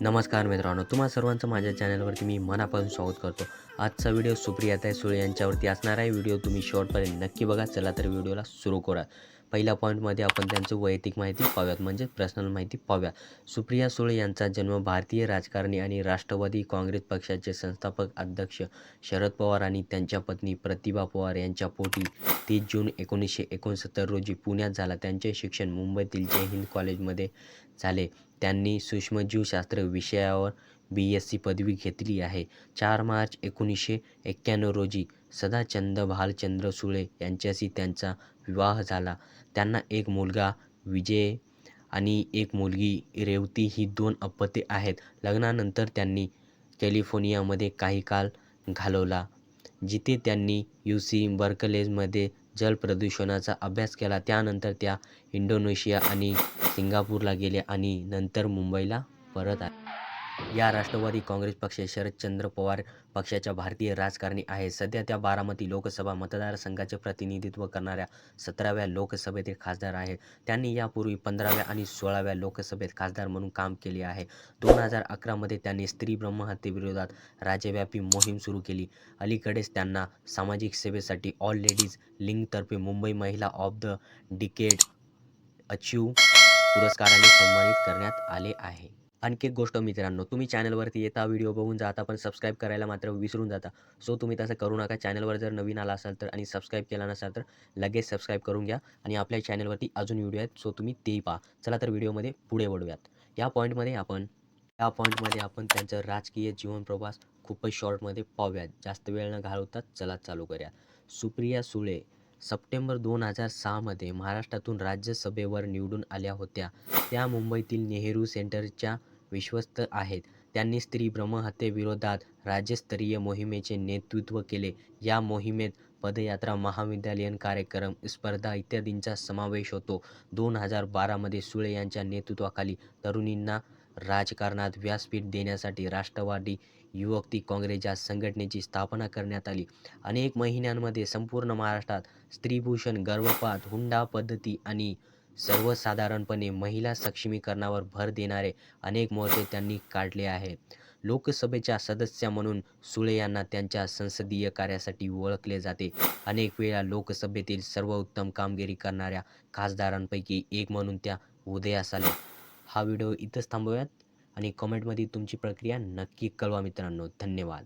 नमस्कार मित्रांनो तुम्हा सर्वांचं माझ्या चॅनलवरती मी मनापासून स्वागत करतो. आजचा व्हिडिओ सुप्रियाताई सुळे यांच्यावरती असणार आहे. व्हिडिओ तुम्ही शेवटपर्यंत नक्की बघा. चला तर व्हिडिओला सुरू करा पहिल्या पॉईंटमध्ये आपण त्यांचं वैयक्तिक माहिती पाहूयात म्हणजे पर्सनल माहिती पाहूया. सुप्रिया सुळे यांचा जन्म भारतीय राजकारणी आणि राष्ट्रवादी काँग्रेस पक्षाचे संस्थापक अध्यक्ष शरद पवार आणि त्यांच्या पत्नी प्रतिभा पवार यांच्या पोटी तीस जून एकोणीसशे एकोणसत्तर रोजी पुण्यात झाला. त्यांचे शिक्षण मुंबईतील जय हिंद कॉलेजमध्ये झाले. त्यांनी सूक्ष्मजीवशास्त्र विषयावर बी एस सी पदवी घेतली आहे. चार मार्च एकोणीसशे एक्क्याण्णव रोजी सदाचंद भालचंद्र सुळे यांच्याशी त्यांचा विवाह झाला. त्यांना एक मुलगा विजय आणि एक मुलगी रेवती ही दोन अपत्ये आहेत. लग्नानंतर त्यांनी कॅलिफोर्नियामध्ये काही काळ घालवला जिथे त्यांनी यू सी बर्कलेजमध्ये जल प्रदूषणाचा अभ्यास केला. त्यानंतर त्या इंडोनेशिया आणि सिंगापूरला गेल्या आणि नंतर मुंबईला परत आल्या या राष्ट्रवादी काँग्रेस पक्ष शरदचंद्र पवार पक्षाच्या भारतीय राजकारणी आहे सध्या त्या बारामती लोकसभा मतदारसंघाचे प्रतिनिधित्व करणाऱ्या सतराव्या लोकसभेतील खासदार आहेत. त्यांनी यापूर्वी पंधराव्या आणि सोळाव्या लोकसभेत खासदार म्हणून काम केले आहे. दोन हजार अकरामध्ये त्यांनी स्त्री ब्रह्महत्येविरोधात राज्यव्यापी मोहीम सुरू केली. अलीकडेच त्यांना सामाजिक सेवेसाठी ऑल लेडीज लिंकतर्फे मुंबई महिला ऑफ द डिकेड अचीव पुरस्काराने सन्मानित करण्यात आले आहे. आणखी एक गोष्ट मित्रांनो तुम्ही चॅनलवरती येता व्हिडिओ बघून जाता पण सबस्क्राईब करायला मात्र विसरून जाता. सो तुम्ही तसं करू नका. चॅनलवर जर नवीन आला असाल तर आणि सबस्क्राईब केला नसाल तर लगेच सबस्क्राईब करून घ्या आणि आपल्या चॅनलवरती अजून व्हिडिओ आहेत सो तुम्ही तेही पहा. चला तर व्हिडिओमध्ये पुढे वळूयात. या पॉईंटमध्ये आपण या पॉईंटमध्ये आपण त्यांचं राजकीय जीवन प्रवास खूपच शॉर्टमध्ये पाहूयात. जास्त वेळ न घालवता चला चालू करूया. सुप्रिया सुळे सप्टेंबर दोन हजार सहामध्ये महाराष्ट्रातून राज्यसभेवर निवडून आल्या होत्या. त्या मुंबईतील नेहरू सेंटरच्या विश्वस्त आहेत. त्यांनी स्त्री ब्रह्महत्येविरोधात राज्यस्तरीय मोहिमेचे नेतृत्व केले. या मोहिमेत पदयात्रा महाविद्यालयीन कार्यक्रम स्पर्धा इत्यादींचा समावेश होतो. दोन हजार बारामध्ये सुळे यांच्या नेतृत्वाखाली तरुणींना राजकारणात व्यासपीठ देण्यासाठी राष्ट्रवादी युवती काँग्रेस या संघटनेची स्थापना करण्यात आली. अनेक महिन्यांमध्ये संपूर्ण महाराष्ट्रात स्त्रीभूषण गर्भपात हुंडा पद्धती आणि सर्वसाधारणपणे महिला सक्षमीकरणावर भर देणारे अनेक मोर्चे त्यांनी काढले आहेत. लोकसभेच्या सदस्य म्हणून सुळे यांना त्यांच्या संसदीय कार्यासाठी ओळखले जाते. अनेक वेळा लोकसभेतील सर्वोत्तम कामगिरी करणाऱ्या खासदारांपैकी एक म्हणून त्या उदयास आल्या. हा व्हिडिओ इथंच थांबवूयात आणि कमेंटमध्ये तुमची प्रक्रिया नक्की कळवा मित्रांनो. धन्यवाद.